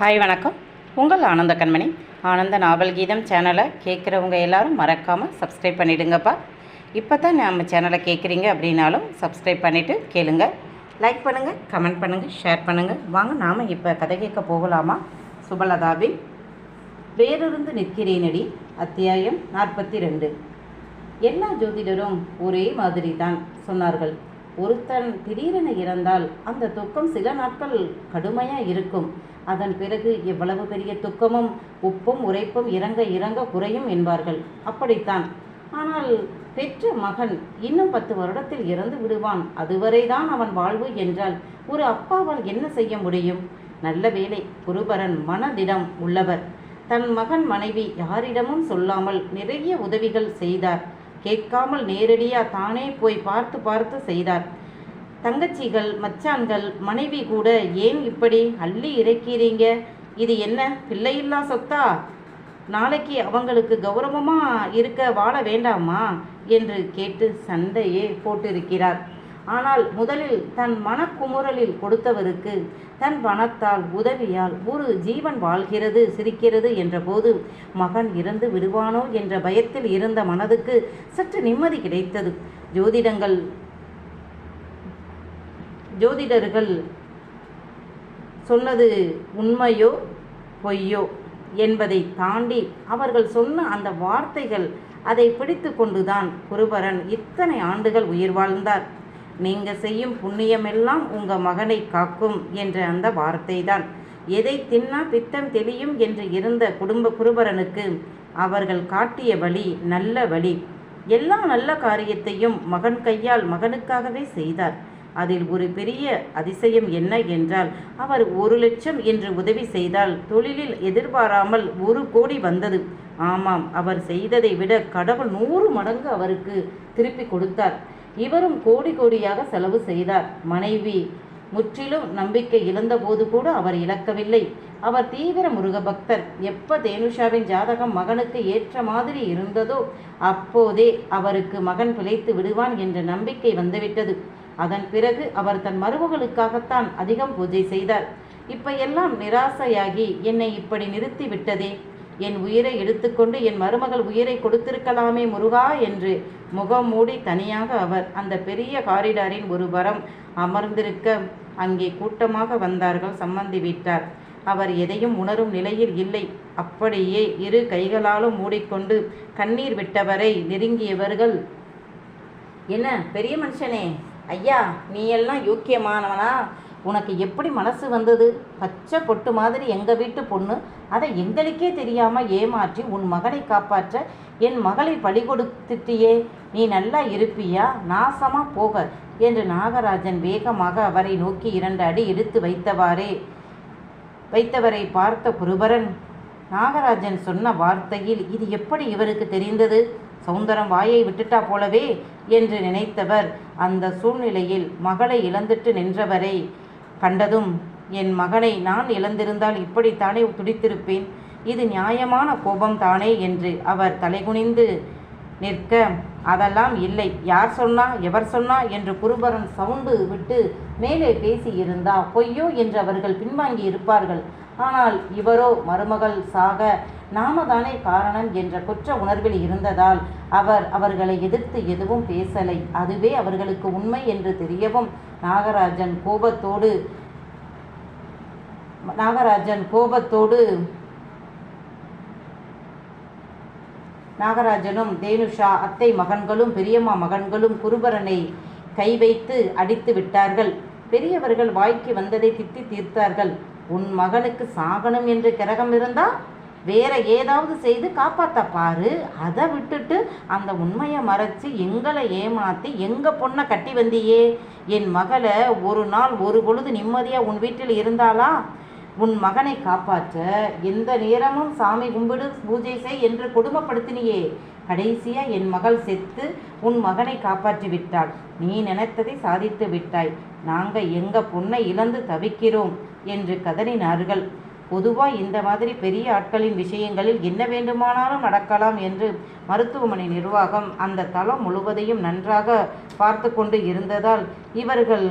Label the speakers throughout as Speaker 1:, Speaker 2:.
Speaker 1: Hi வணக்கம். உங்கள் ஆனந்த கண்மணி. ஆனந்த நாவல் கீதம் சேனலை கேட்குறவங்க எல்லாரும் மறக்காமல் சப்ஸ்கிரைப் பண்ணிடுங்கப்பா. இப்போ தான் நம்ம சேனலை கேட்குறீங்க அப்படின்னாலும் சப்ஸ்கிரைப் பண்ணிவிட்டு கேளுங்க. லைக் பண்ணுங்கள் கமெண்ட் பண்ணுங்கள் ஷேர் பண்ணுங்கள் வாங்க நாம் இப்போ கதை கேட்க போகலாமா? சுபலதாவின் வேறிருந்து நிற்கிறேனடி அத்தியாயம் நாற்பத்தி ரெண்டு எல்லா ஜோதிடரும் ஒரே மாதிரி தான் சொன்னார்கள். ஒருத்தன் திடீரென இறந்தால் அந்த துக்கம் சில நாட்கள் கடுமையாக இருக்கும். அதன் பிறகு எவ்வளவு பெரிய துக்கமும் உப்பும் உரைப்பும் இறங்க இறங்க குறையும் என்பார்கள். அப்படித்தான். ஆனால் பெற்ற மகன் இன்னும் பத்து வருடத்தில் இறந்து விடுவான். அதுவரைதான் அவன் வாழ்வு என்றால் ஒரு அப்பாவால் என்ன செய்ய முடியும்? நல்ல வேலை குருபரன் மனதிடம் உள்ளவர். தன் மகன் மனைவி யாரிடமும் சொல்லாமல் நிறைய உதவிகள் செய்தார். கேட்காமல் நேரடியா தானே போய் பார்த்து பார்த்து செய்தார். தங்கச்சிகள் மச்சான்கள் மனைவி கூட ஏன் இப்படி அள்ளி இறக்கிறீங்க? இது என்ன பிள்ளையில்லா சொத்தா? நாளைக்கு அவங்களுக்கு கௌரவமா இருக்க வாழ வேண்டாமா? என்று கேட்டு சண்டையே போட்டிருக்கிறார். ஆனால் முதலில் தன் மனக்குமுறலில் கொடுத்தவருக்கு தன் பணத்தால் உதவியால் ஒரு ஜீவன் வாழ்கிறது சிரிக்கிறது என்றபோது மகன் இறந்து விடுவானோ என்ற பயத்தில் இருந்த மனதுக்கு சற்று நிம்மதி கிடைத்தது. ஜோதிடங்கள் ஜோதிடர்கள் சொன்னது உண்மையோ பொய்யோ என்பதை தாண்டி அவர்கள் சொன்ன அந்த வார்த்தைகள் அதை பிடித்து கொண்டுதான் குருபரன் இத்தனை ஆண்டுகள் உயிர் வாழ்ந்தார். நீங்க செய்யும் புண்ணியமெல்லாம் உங்க மகனை காக்கும் என்ற அந்த வார்த்தை தான் எதை தின்னா பித்தம் தெளியும் என்று இருந்த குடும்ப குருபரனுக்கு அவர்கள் காட்டிய வழி நல்ல வழி. எல்லா நல்ல காரியத்தையும் மகன் கையால் மகனுக்காகவே செய்தார். அதில் ஒரு பெரிய அதிசயம் என்ன என்றால் அவர் ஒரு லட்சம் என்று உதவி செய்தால் தொழிலில் எதிர்பாராமல் ஒரு கோடி வந்தது. ஆமாம் அவர் செய்ததை விட கடவுள் நூறு மடங்கு அவருக்கு திருப்பி கொடுத்தார். இவரும் கோடி கோடியாக செலவு செய்தார். மனைவி முற்றிலும் நம்பிக்கை இழந்தபோது கூட அவர் இழக்கவில்லை. அவர் தீவிர முருக பக்தர் எப்ப தேனுஷாவின் ஜாதகம் மகனுக்கு ஏற்ற மாதிரி இருந்ததோ அப்போதே அவருக்கு மகன் பிழைத்து விடுவான் என்ற நம்பிக்கை வந்துவிட்டது. அதன் பிறகு அவர் தன் மருமகளுக்காகத்தான் அதிகம் பூஜை செய்தார். இப்ப எல்லாம் நிராசையாகி என்னை இப்படி நிறுத்தி விட்டதே என் உயிரை எடுத்துக்கொண்டு என் மருமகள் உயிரை கொடுத்திருக்கலாமே முருகா என்று முகம் மூடி தனியாக அவர் அந்த பெரிய காரிடாரின் ஒரு வரம் அமர்ந்திருக்க அங்கே கூட்டமாக வந்தார்கள் சம்மந்தி வீட்டார். அவர் எதையும் உணரும் நிலையில் இல்லை. அப்படியே இரு கைகளாலும் மூடிக்கொண்டு கண்ணீர் விட்டவரை நெருங்கியவர்கள் என்ன பெரிய மனுஷனே? ஐயா நீ எல்லாம் யோக்கியமானவனா? உனக்கு எப்படி மனசு வந்தது? பச்சை பொட்டு மாதிரி எங்கள் வீட்டு பொண்ணு? அதை எங்களுக்கே தெரியாமல் ஏமாற்றி உன் மகனை காப்பாற்ற என் மகளை பழி கொடுத்துட்டியே. நீ நல்லா இருப்பியா? நாசமா போக என்று நாகராஜன் வேகமாக அவரை நோக்கி இரண்டு அடி எடுத்து வைத்தவாறே. வைத்தவரை பார்த்த குருபரன் நாகராஜன் சொன்ன வார்த்தையில் இது எப்படி இவருக்கு தெரிந்தது? சௌந்தரம் வாயை விட்டுட்டா போலவே என்று நினைத்தவர். அந்த சூழ்நிலையில் மகளை இழந்துட்டு நின்றவரை கண்டதும் என் மகனை நான் இழந்திருந்தால் இப்படித்தானே துடித்திருப்பேன்? இது நியாயமான கோபம் தானே என்று அவர் தலைகுனிந்து நிற்க அதெல்லாம் இல்லை. யார் சொன்னா எவர் சொன்னா? என்று குருபரன் சவுண்டு விட்டு மேலே பேசியிருந்தா பொய்யோ? என்று அவர்கள் பின்வாங்கி இருப்பார்கள் ஆனால் இவரோ மருமகள் சாக நாம தானே காரணம் என்ற குற்ற உணர்வில் இருந்ததால் அவர் அவர்களை எதிர்த்து எதுவும் பேசலை. அதுவே அவர்களுக்கு உண்மை என்று தெரியவும் நாகராஜன் கோபத்தோடு நாகராஜன் கோபத்தோடு நாகராஜனும் தேனுஷா அத்தை மகன்களும் பெரியம்மா மகன்களும் குருபரனை கை வைத்து அடித்து விட்டார்கள். பெரியவர்கள் வாய்க்கு வந்ததை திட்டி தீர்த்தார்கள். உன் மகனுக்கு சாகனம் என்று கிரகம் இருந்தா வேற ஏதாவது செய்து காப்பாத்த பாரு. அதை விட்டுட்டு அந்த உண்மையை மறைச்சு எங்களை ஏமாத்தி எங்க பொண்ணை கட்டி வந்தியே? என் மகளை ஒரு நாள் ஒரு பொழுது நிம்மதியா உன் வீட்டில் இருந்தாளா? உன் மகனை காப்பாற்ற எந்த நேரமும் சாமி கும்பிடு பூஜை செய் என்று கொடுமைப்படுத்தினியே. கடைசியா என் மகள் செத்து உன் மகனை காப்பாற்றி விட்டாள். நீ நினைத்ததை சாதித்து விட்டாய். நாங்க எங்க பொண்ணை இழந்து தவிக்கிறோம் என்று கதறினார்கள். பொதுவாக இந்த மாதிரி பெரிய ஆட்களின் விஷயங்களில் என்ன வேண்டுமானாலும் நடக்கலாம் என்று மருத்துவமனை நிர்வாகம் அந்த தளம் முழுவதையும் நன்றாக பார்த்து கொண்டு இருந்ததால் இவர்கள்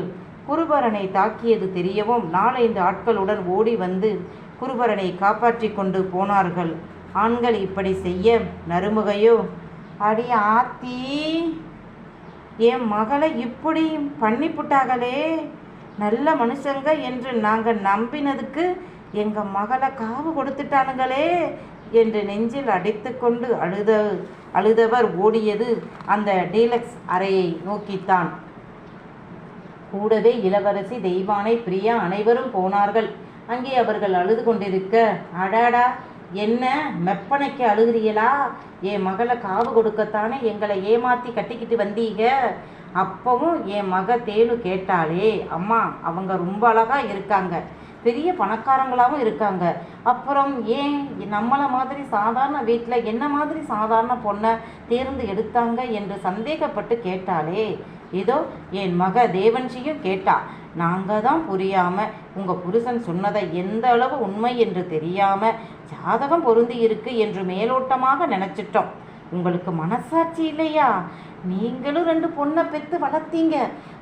Speaker 1: குருபரனை தாக்கியது தெரியவும் நாலைந்து ஆட்களுடன் ஓடி வந்து குருபரனை காப்பாற்றி கொண்டு போனார்கள். ஆண்கள் இப்படி செய்ய நறுமுகையோ? அடி ஆத்தி என் மகளை இப்படி பண்ணிப்புட்டாங்களே நல்ல மனுஷங்க என்று நாங்கள் நம்பினதுக்கு எங்கள் மகளை காவு கொடுத்துட்டானுங்களே என்று நெஞ்சில் அடித்துக்கொண்டு அழுத அழுதவர் ஓடியது அந்த டீலக்ஸ் அறையை நோக்கித்தான். கூடவே இளவரசி தெய்வானை பிரியா அனைவரும் போனார்கள். அங்கே அவர்கள் அழுது கொண்டிருக்க அடாடா என்ன? மெப்பனைக்கு அழுகிறீங்களா என் மகளை காவு கொடுக்கத்தானே எங்களை ஏமாத்தி கட்டிக்கிட்டு வந்தீங்க? அப்பவும் என் மக தேனு கேட்டாளே அம்மா அவங்க ரொம்ப அழகா இருக்காங்க. பெரிய பணக்காரங்களாகவும் இருக்காங்க. அப்புறம் ஏன் நம்மளை மாதிரி சாதாரண வீட்டில் என்ன மாதிரி சாதாரண பொண்ணை தேர்ந்து எடுத்தாங்க? என்று சந்தேகப்பட்டு கேட்டாளே இதோ என் மக தேவன்ஷியும் கேட்டா நாங்கள் தான் புரியாமல் உங்கள் புருஷன் சொன்னதை எந்த அளவு உண்மை என்று தெரியாமல் ஜாதகம் பொருந்தி இருக்கு என்று மேலோட்டமாக நினச்சிட்டோம். உங்களுக்கு மனசாட்சி இல்லையா? நீங்களும் ரெண்டு பொண்ணை பெற்று வளர்த்தீங்க.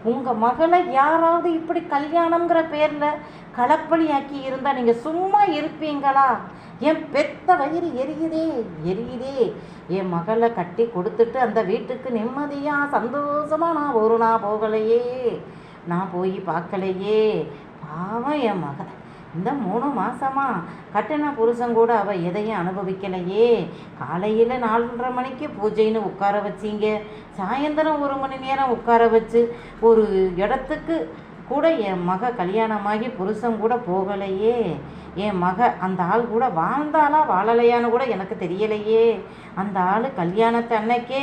Speaker 1: உங்கள் மகளை யாராவது இப்படி கல்யாணங்கிற பேரில் களப்பணியாக்கி இருந்தால் நீங்கள் சும்மா இருப்பீங்களா? என் பெத்த வயிறு எரியுதே எரியுதே. என் மகளை கட்டி கொடுத்துட்டு அந்த வீட்டுக்கு நிம்மதியாக சந்தோஷமாக நான் ஒரு நான் போகலையே. நான் போய் பார்க்கலையே. பாவம் என் மகளை இந்த மூணு மாசமா கட்டின புருஷன் கூட அவள் எதையும் அனுபவிக்கலையே. காலையில் நாலரை மணிக்கு பூஜைன்னு உட்கார வச்சிங்க. சாயந்தரம் ஒரு மணி நேரம் உட்கார வச்சு ஒரு இடத்துக்கு கூட என் மக கல்யாணமாகி புருஷன் கூட போகலையே. என் மக அந்த ஆள் கூட வாழ்ந்தாளா வாழலையான்னு கூட எனக்கு தெரியலையே. அந்த ஆள் கல்யாணத்தை அன்னைக்கே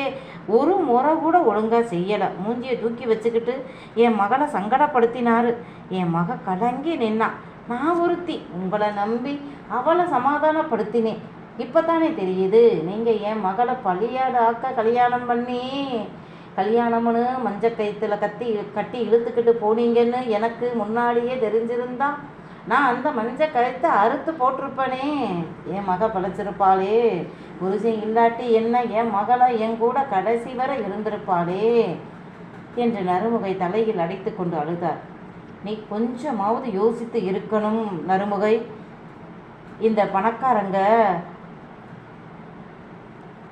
Speaker 1: ஒரு முறை கூட ஒழுங்காக செய்யலை. மூஞ்சியை தூக்கி வச்சுக்கிட்டு என் மகளை சங்கடப்படுத்தினாரு. என் மக கலங்கி நின்னான் நான் ஒருத்தி உங்களை நம்பி அவளை சமாதானப்படுத்தினேன். இப்போ தானே தெரியுது நீங்கள் என் மகளை பழியாடு ஆக்க கல்யாணம் பண்ணி கல்யாணம்னு மஞ்ச கயத்தில் கத்தி கட்டி இழுத்துக்கிட்டு போனீங்கன்னு எனக்கு முன்னாடியே தெரிஞ்சிருந்தா நான் அந்த மஞ்ச கயித்தை அறுத்து போட்டிருப்பேனே. என் மக பழைச்சிருப்பாளே புருஷன் இல்லாட்டி என்ன என் மகளை என் கூட கடைசி வரை இருந்திருப்பாளே என்று நறுமுகை தலையில் அடைத்து கொண்டு அழுதார். நீ கொஞ்சமாவது யோசித்து இருக்கணும் நறுமுகை இந்த பணக்காரங்க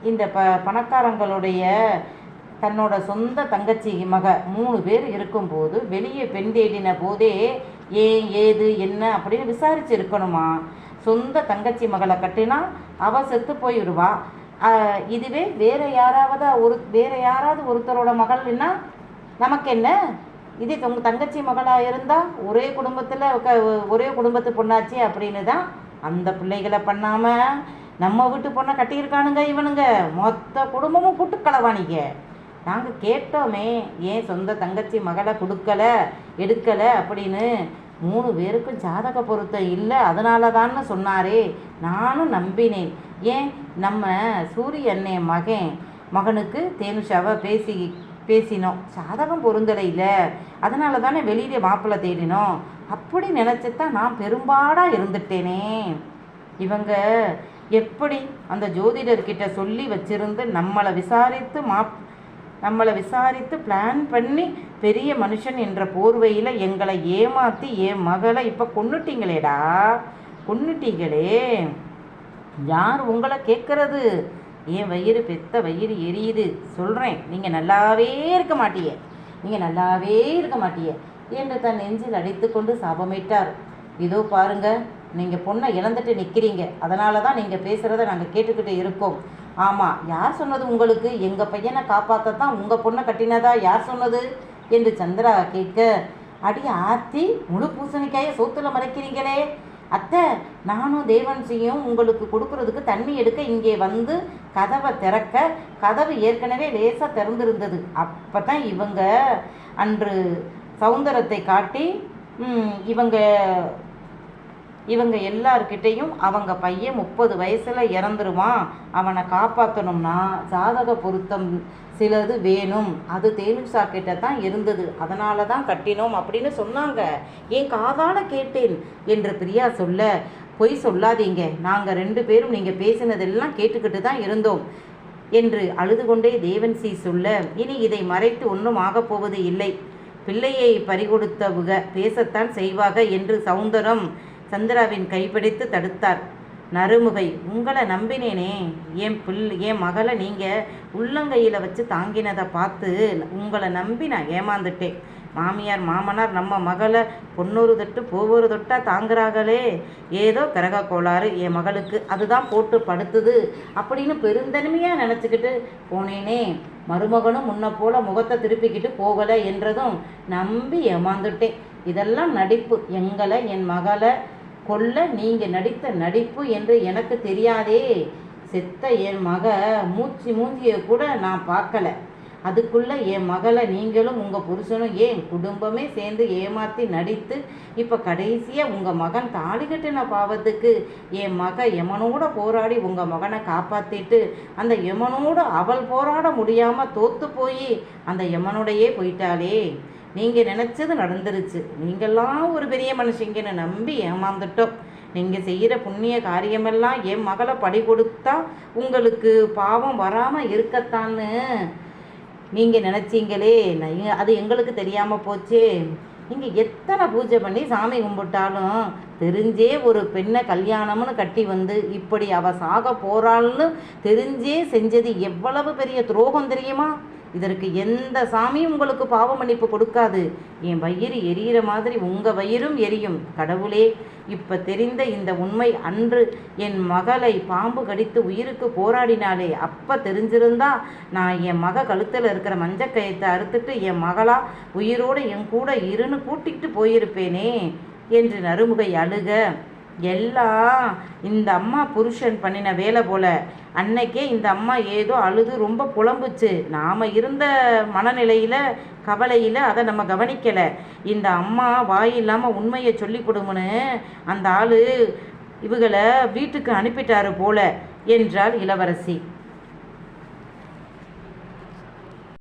Speaker 1: இந்த ப பணக்காரங்களுடைய தன்னோட சொந்த தங்கச்சி மக மூணு பேர் இருக்கும்போது வெளியே பெண் தேடின போதே ஏன் ஏது என்ன அப்படின்னு விசாரிச்சு இருக்கணுமா சொந்த தங்கச்சி மகளை கட்டினா அவ செத்து போயிடுவா இதுவே வேற யாராவது ஒரு வேற யாராவது ஒருத்தரோட மகள்னா நமக்கு என்ன இதே உங்க தங்கச்சி மகளாக இருந்தால் ஒரே குடும்பத்தில் க ஒரே குடும்பத்து பொண்ணாச்சு அப்படின்னு தான் அந்த பிள்ளைகளை பண்ணாமல் நம்ம வீட்டு பொண்ணை கட்டியிருக்கானுங்க இவனுங்க. மொத்த குடும்பமும் கூட்டு களவாணிங்க நாங்கள் கேட்டோமே ஏன் சொந்த தங்கச்சி மகளை கொடுக்கலை எடுக்கலை? அப்படின்னு. மூணு பேருக்கும் ஜாதக பொருத்தம் இல்லை. அதனால தான்னு சொன்னாரே. நானும் நம்பினேன். ஏன்? நம்ம சூரிய மகன் மகனுக்கு தேனுஷாவை பேசி பேசினோம். ஜாதகம் பொருந்தலை இல்லை. அதனால தானே வெளியிலே மாப்பிள்ளை தேடினோம். அப்படி நினச்சித்தான் நான் பெரும்பாடாக இருந்துட்டேனே. இவங்க எப்படி அந்த ஜோதிடர்கிட்ட சொல்லி வச்சிருந்து நம்மளை விசாரித்து மாப் நம்மளை விசாரித்து பிளான் பண்ணி பெரிய மனுஷன் என்ற போர்வையில் எங்களை ஏமாற்றி என் மகளை இப்போ கொண்டுட்டீங்களேடா கொண்டுட்டீங்களே யார் உங்களை கேட்கறது? என் வயிறு பெத்த வயிறு எரியுது. சொல்கிறேன் நீங்கள் நல்லாவே இருக்க மாட்டியே. நீங்கள் நல்லாவே இருக்க மாட்டிய என்று தன் நெஞ்சில் அடித்துக்கொண்டு சாபமிட்டார் இதோ பாருங்க நீங்கள் பொண்ணை இழந்துட்டு நிற்கிறீங்க அதனால தான் நீங்கள் பேசுகிறத நாங்கள் கேட்டுக்கிட்டு இருக்கோம். ஆமாம் யார் சொன்னது உங்களுக்கு? எங்கள் பையனை காப்பாற்றத்தான் உங்கள் பொண்ணை கட்டினதா யார் சொன்னது? என்று சந்திரா கேட்க அடி ஆத்தி முழு பூசணிக்காயை சோத்துல மறைக்கிறீங்களே. அத்தை நானும் தேவன் தேவன்சியும் உங்களுக்கு கொடுக்கறதுக்கு தண்ணி எடுக்க இங்கே வந்து கதவை திறக்க கதவு ஏற்கனவே லேசாக திறந்திருந்தது. அப்போ தான் இவங்க அன்று சௌந்தரத்தை காட்டி இவங்க இவங்க எல்லார்கிட்டேயும் அவங்க பையன் முப்பது வயசில் இறந்துருவான். அவனை காப்பாற்றணும்னா ஜாதக பொருத்தம் சிலது வேணும். அது தேனுசா கிட்ட தான் இருந்தது. அதனால தான் கட்டினோம் அப்படின்னு சொன்னாங்க. ஏன் காதால கேட்டேன் என்று பிரியா சொல்ல பொய் சொல்லாதீங்க. நாங்கள் ரெண்டு பேரும் நீங்கள் பேசினதெல்லாம் கேட்டுக்கிட்டு தான் இருந்தோம் என்று அழுது கொண்டே தேவன்சி சொல்ல இனி இதை மறைத்து ஒன்றும் ஆகப் போவது இல்லை. பிள்ளையை பறிகொடுத்தவுக. பேசத்தான் செய்வாக என்று சௌந்தரம் சந்திராவின் கைப்பிடித்து தடுத்தார். நறுமுகை உங்களை நம்பினேனே. என் பிள் என் மகளை நீங்கள் உள்ளங்கையில் வச்சு தாங்கினதை பார்த்து உங்களை நம்பி நான் ஏமாந்துட்டேன். மாமியார் மாமனார் நம்ம மகளை பொண்ணொரு தொட்டு போவொரு தொட்டா தாங்குறாங்களே. ஏதோ கிரக கோளாறு என் மகளுக்கு அதுதான் போட்டு படுத்துது அப்படின்னு பெருந்தன்மையாக நினச்சிக்கிட்டு போனேனே. மருமகனும் முன்ன போல முகத்தை திருப்பிக்கிட்டு போகலை என்றதும் நம்பி ஏமாந்துட்டேன். இதெல்லாம் நடிப்பு. எங்களை என் மகளை கொல்ல நீங்கள் நடித்த நடிப்பு என்று எனக்கு தெரியாதே. செத்த என் மக மூச்சு மூஞ்சியை கூட நான் பார்க்கல. அதுக்குள்ளே என் மகளை நீங்களும் உங்கள் புருஷனும் ஏன் குடும்பமே சேர்ந்து ஏமாற்றி நடித்து இப்போ கடைசியாக உங்கள் மகன் தாலி கட்டின பாவத்துக்கு என் மக எமனோட போராடி உங்கள் மகனை காப்பாற்றிட்டு அந்த யமனோட அவள் போராட முடியாமல் தோத்து போய் அந்த யமனோடையே போயிட்டாளே. நீங்கள் நினச்சது நடந்துருச்சு. நீங்கள்லாம் ஒரு பெரிய மனுஷங்கன்னு நம்பி ஏமாந்துட்டோம். நீங்கள் செய்கிற புண்ணிய காரியமெல்லாம் என் மகளை படி கொடுத்தா உங்களுக்கு பாவம் வராமல் இருக்கத்தான்னு நீங்கள் நினச்சிங்களே. அது எங்களுக்கு தெரியாமல் போச்சே. நீங்கள் எத்தனை பூஜை பண்ணி சாமி கும்பிட்டாலும் தெரிஞ்சே ஒரு பெண்ணை கல்யாணம்னு கட்டி வந்து இப்படி அவ சாக போகிறாள்னு தெரிஞ்சே செஞ்சது எவ்வளவு பெரிய துரோகம் தெரியுமா? இதற்கு எந்த சாமியும் உங்களுக்கு பாவ மன்னிப்பு கொடுக்காது. என் வயிறு எரியிற மாதிரி உங்கள் வயிறும் எரியும். கடவுளே இப்போ தெரிந்த இந்த உண்மை அன்று என் மகளை பாம்பு கடித்து உயிருக்கு போராடினாலே அப்போ தெரிஞ்சிருந்தா நான் என் மக கழுத்தில் இருக்கிற மஞ்சக்கயத்தை அறுத்துட்டு என் மகளா உயிரோடு என் கூட இருன்னு கூட்டிகிட்டு போயிருப்பேனே என்று நறுமுகை அழுக. எல்லாம் இந்த அம்மா புருஷன் பண்ணின வேலை போல. அன்னைக்கே இந்த அம்மா ஏதோ அழுது ரொம்ப புலம்புச்சு. நாம் இருந்த மனநிலையில் கவலையில் அதை நம்ம கவனிக்கலை. இந்த அம்மா வாய் இல்லாமல் உண்மையை சொல்லி கொடுமுன்னு அந்த ஆள் இவகளை வீட்டுக்கு அனுப்பிட்டாரு போல என்றாள் இளவரசி.